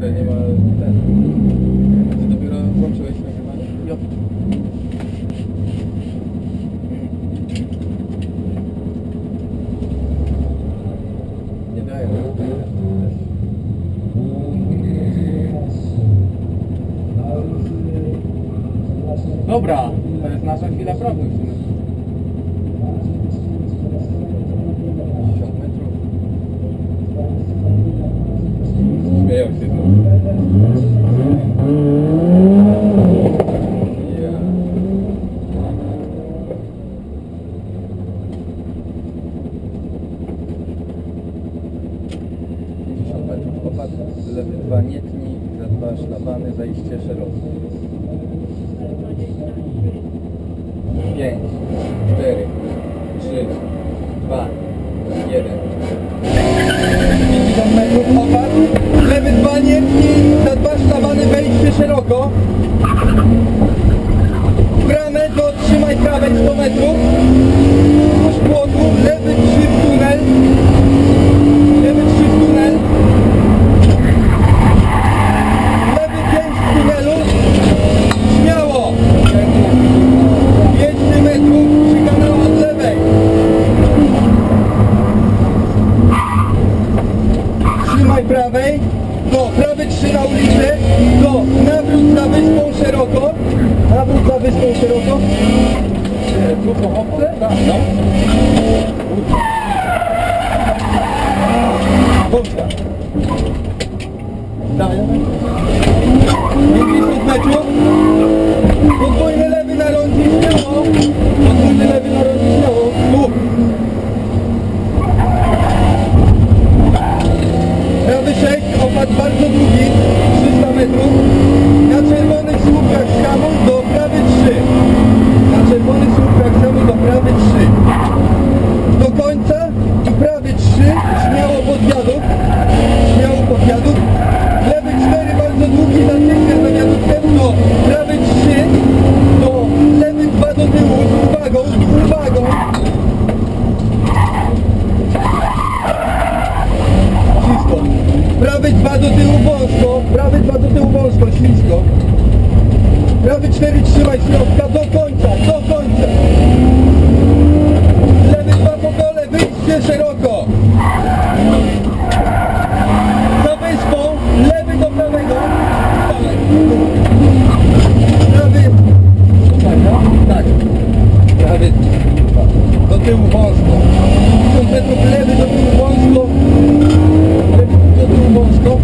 Nie ma ten. Ty dopiero włączyłeś nagrywanie? Jo. Nie daję. Dobra, to jest nasza chwila prawdy w sumie. 50 metrów. Śmieją się tu. Ja. Pięćdziesiąt metrów opad, lewy dwa nie tnij, za dwa szlabany, zajście szerokie. Pięć, cztery, trzy, dwa, jeden. 50 metrów lewy dwa nie tnij, za dwa szlabany, wejście szeroko. Bramę, to trzymaj prawej 100 metrów. Puść płotu, lewy 3 w tunel. Lewy 3 w tunel. Lewy 5 w tunelu. Śmiało. 5 metrów, szykana od lewej. Trzymaj prawej. Do, prawy 3 na ulicy. Do, nawrót za wyspą szeroko. Nawrót za wyspą szeroko. E, po hopce? Tak, no. Dawaj, dawaj. 50 metrów. Podwójny lewy na rondzie śmiało. Podwójny lewy na rondzie śmiało. Tu. Prawy 6, opad bardzo długi, 300 metrów. Na czerwonych słupkach hamuj do prawy 3. Na czerwonych słupkach hamuj do prawy 3. Do końca i prawy 3, śmiało pod wiadukt. Śmiało pod wiadukt. Lewy 4 bardzo długi, natychmiast za wiaduktem do prawy 3. Do lewy 2 do tyłu, z uwagą, z uwagą. Ślisko. Prawy dwa do tyłu wąsko, prawy dwa do tyłu wąsko, ślisko. Prawy cztery trzymaj środka do końca, do końca. Lewy dwa po kole, wyjdźcie szeroko. Za wyspą, lewy do prawego. Prawy, uwaga, tak. Prawy do tyłu wąsko. 50 metrów lewy do tyłu wąsko. Lewy do tyłu wąsko.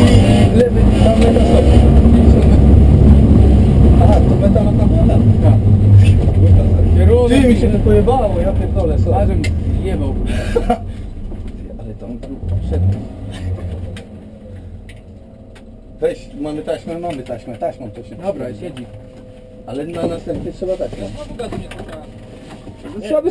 I lewy tam na sobie. 50 metrów. Aha, to metalowa woda. Tak. Kierunek. Ty mi się to pojebało, ja pierdolę, sorry. Razem jebał. Ale tam szedł. Weź, mamy taśmę, mamy taśmę, taśmą to się. Dobra, siedzi. Ale na następny trzeba taśmę. Znowu gazu nie. Słaby.